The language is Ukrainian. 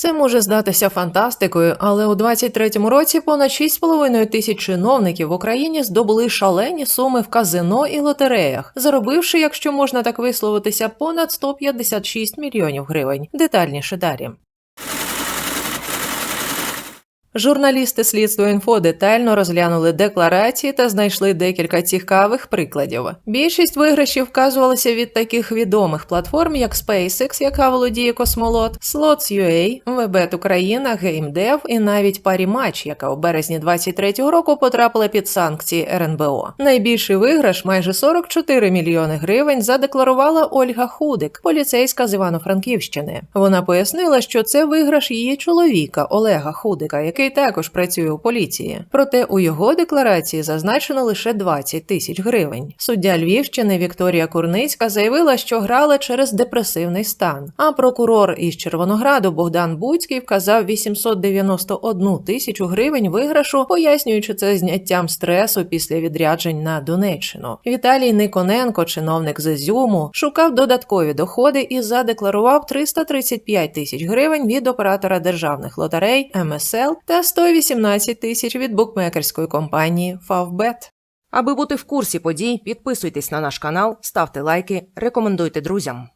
Це може здатися фантастикою, але у 23-му році понад 6,5 тисяч чиновників в Україні здобули шалені суми в казино і лотереях, заробивши, якщо можна так висловитися, понад 156 мільйонів гривень. Детальніше далі. Журналісти слідства інфо детально розглянули декларації та знайшли декілька цікавих прикладів. Більшість виграшів вказувалися від таких відомих платформ, як SpaceX, яка володіє космолот, Slots.ua, WebET Україна, GameDev і навіть Parimatch, яка у березні 23-го року потрапила під санкції РНБО. Найбільший виграш, майже 44 мільйони гривень, задекларувала Ольга Худик, поліцейська з Івано-Франківщини. Вона пояснила, що це виграш її чоловіка Олега Худика, який також працює у поліції. Проте у його декларації зазначено лише 20 тисяч гривень. Суддя Львівщини Вікторія Курницька заявила, що грала через депресивний стан. А прокурор із Червонограду Богдан Буцький вказав 891 тисячу гривень виграшу, пояснюючи це зняттям стресу після відряджень на Донеччину. Віталій Никоненко, чиновник з Ізюму, шукав додаткові доходи і задекларував 335 тисяч гривень від оператора державних лотерей МСЛ та 118 тисяч від букмекерської компанії Favbet. Аби бути в курсі подій, підписуйтесь на наш канал, ставте лайки, рекомендуйте друзям.